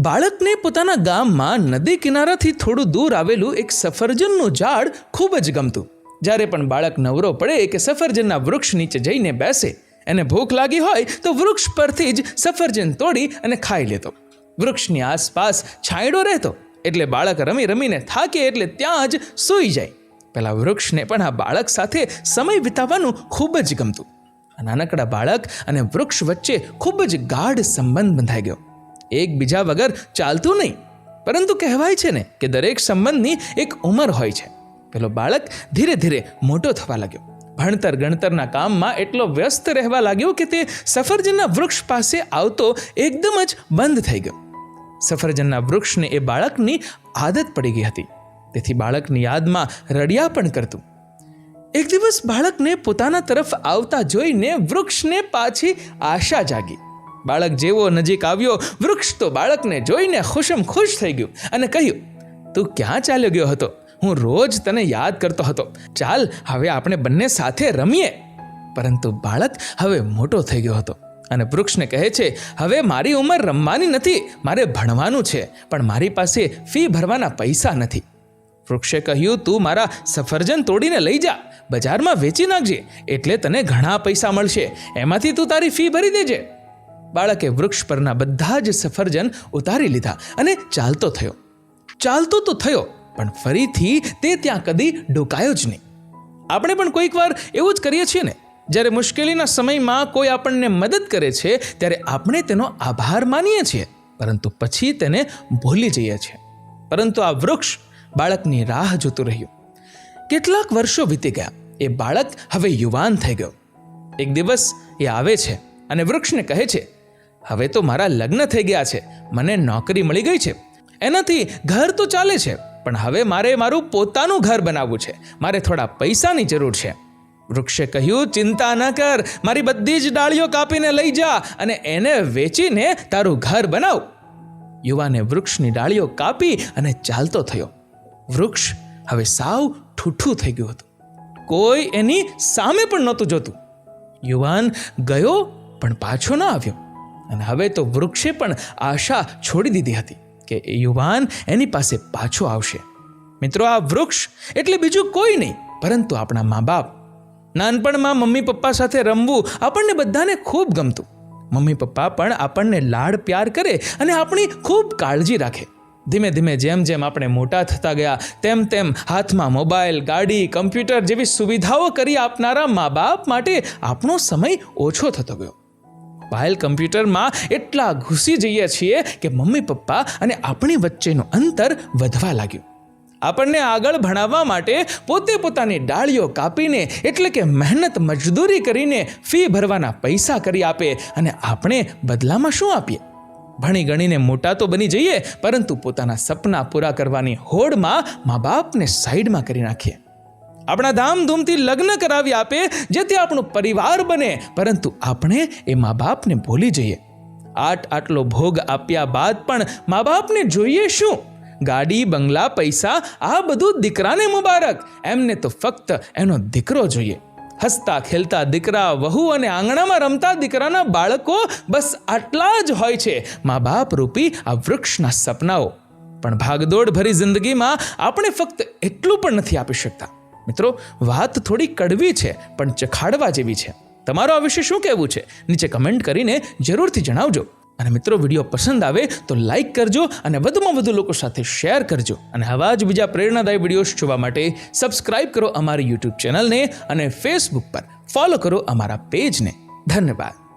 બાળકને પોતાના ગામમાં નદી કિનારાથી થોડું દૂર આવેલું એક સફરજનનું ઝાડ ખૂબ જ ગમતું. જ્યારે પણ બાળક નવરો પડે કે સફરજનના વૃક્ષ નીચે જઈને બેસે, એને ભૂખ લાગી હોય તો વૃક્ષ પરથી જ સફરજન તોડી અને ખાઈ લેતો. વૃક્ષની આસપાસ છાંયડો રહેતો, એટલે બાળક રમી રમીને થાકે એટલે ત્યાં જ સૂઈ જાય. પેલા વૃક્ષને પણ આ બાળક સાથે સમય વિતાવવાનું ખૂબ જ ગમતું. નાનકડા બાળક અને વૃક્ષ વચ્ચે ખૂબ જ ગાઢ સંબંધ બંધાઈ ગયો. એકબીજા વગર ચાલતું નહીં. પરંતુ કહેવાય છે ને કે દરેક સંબંધની એક ઉંમર હોય છે. પેલો બાળક ધીરે ધીરે મોટો થવા લાગ્યો. ભણતર ગણતરના કામમાં એટલો વ્યસ્ત રહેવા લાગ્યો કે તે સફરજનના વૃક્ષ પાસે આવતો એકદમ જ બંધ થઈ ગયો. સફરજનના વૃક્ષને એ બાળકની આદત પડી ગઈ હતી. તેથી બાળકની યાદમાં રડિયા પણ કરતું. એક દિવસ બાળકને પોતાના તરફ આવતા જોઈને વૃક્ષને પાછી આશા જાગી. બાળક જેવો નજીક આવ્યો, વૃક્ષ તો બાળકને જોઈને ખુશમ ખુશ થઈ ગયું અને કહ્યું, તું ક્યાં ચાલ્યો ગયો હતો? હું રોજ તને યાદ કરતો હતો. ચાલ, હવે આપણે બંને સાથે રમીએ. પરંતુ બાળક હવે મોટો થઈ ગયો હતો અને વૃક્ષને કહે છે, હવે મારી ઉંમર રમવાની નથી, મારે ભણવાનું છે, પણ મારી પાસે ફી ભરવાના પૈસા નથી. વૃક્ષે કહ્યું, તું મારા સફરજન તોડીને લઈ જા, બજારમાં વેચી નાખજે, એટલે તને ઘણા પૈસા મળશે, એમાંથી તું તારી ફી ભરી દેજે. બાળકે વૃક્ષ પરના બધા જ સફરજન ઉતારી લીધા અને ચાલતો થયો. ચાલતો તો થયો, પણ ફરીથી તે ત્યાં કદી ઢોકાયો જ નહીં. આપણે પણ કોઈક વાર એવું જ કરીએ છીએ ને, જ્યારે મુશ્કેલીના સમયમાં કોઈ આપણને મદદ કરે છે, ત્યારે આપણે તેનો આભાર માનીએ છીએ, પરંતુ પછી તેને ભૂલી જઈએ છીએ. પરંતુ આ વૃક્ષ બાળકની રાહ જોતું રહ્યું. કેટલાક વર્ષો વીતી ગયા, એ બાળક હવે યુવાન થઈ ગયો. એક દિવસ એ આવે છે અને વૃક્ષને કહે છે હવે તો મારા લગ્ન થઈ ગયા છે. મને નોકરી મળી ગઈ છે. એનાથી ઘર તો ચાલે છે, પણ હવે મારે મારું પોતાનું ઘર બનાવવું છે. મારે થોડા પૈસાની જરૂર છે. વૃક્ષે કહ્યું, ચિંતા ન કર, મારી બધી જ ડાળીઓ કાપીને લઈ જા અને એને વેચીને તારું ઘર બનાવ. યુવાને વૃક્ષની ડાળીઓ કાપી અને ચાલતો થયો. વૃક્ષ હવે સાવ ઠૂઠું થઈ ગયું હતું. કોઈ એની સામે પણ નહોતું જોતું. યુવાન ગયો, પણ પાછો ન આવ્યો. અને હવે તો વૃક્ષે પણ આશા છોડી દીધી હતી કે એ યુવાન એની પાસે પાછો આવશે. મિત્રો, આ વૃક્ષ એટલે બીજું કોઈ નહીં, પરંતુ આપણા મા બાપ નાનપણમાં મમ્મી પપ્પા સાથે રમવું આપણને બધાને ખૂબ ગમતું. મમ્મી પપ્પા પણ આપણને લાડ પ્યાર કરે અને આપણી ખૂબ કાળજી રાખે. ધીમે ધીમે જેમ જેમ આપણે મોટા થતા ગયા, તેમ તેમ હાથમાં મોબાઈલ, ગાડી, કમ્પ્યુટર જેવી સુવિધાઓ કરી આપનારા મા બાપ માટે આપણો સમય ઓછો થતો ગયો. મોબાઈલ કમ્પ્યુટરમાં એટલા ઘૂસી જઈએ છીએ કે મમ્મી, પપ્પા અને આપણી વચ્ચેનું અંતર વધવા લાગ્યું. આપણને આગળ ભણાવવા માટે પોતે પોતાની ડાળીઓ કાપીને એટલે કે મહેનત મજદૂરી કરીને ફી ભરવાના પૈસા કરી આપે અને આપણે બદલામાં શું આપીએ? ભણી ગણીને મોટા તો બની જઈએ, પરંતુ પોતાના સપના પૂરા કરવાની હોડમાં મા બાપને સાઈડમાં કરી નાખીએ. આપણા ધામધૂમથી લગ્ન કરાવી આપે, જેથી આપણો પરિવાર બને. પરંતુ આપણે એ મા બાપને ભૂલી જઈએ. આટ આટલો ભોગ આપ્યા બાદ પણ મા બાપને જોઈએ શું? ગાડી, બંગલા, પૈસા, આ બધું દીકરાને મુબારક. એમને તો ફક્ત એનો દીકરો જોઈએ. હસતા, ખેલતા દીકરા, વહુ અને આંગણામાં રમતા દીકરાના બાળકો બસ આટલા જ હોય છે. મા બાપ રૂપી આ વૃક્ષના સપનાઓ. પણ ભાગદોડ ભરી જિંદગીમાં આપણે ફક્ત એટલું પણ નથી આપી શકતા. મિત્રો, વાત થોડી કડવી છે, પણ ચખાડવા જેવી છે. તમારો આ વિશે શું કહેવું છે? નીચે કમેન્ટ કરીને જરૂરથી જણાવજો. અને મિત્રો, વીડિયો પસંદ આવે તો લાઈક કરજો અને વધુમાં વધુ લોકો સાથે શેર કરજો. અને આવા જ બીજા પ્રેરણાદાયી વિડીયોઝ જોવા માટે સબસ્ક્રાઇબ કરો અમારી યુટ્યુબ ચેનલને અને ફેસબુક પર. ફોલો કરો અમારા પેજને ધન્યવાદ.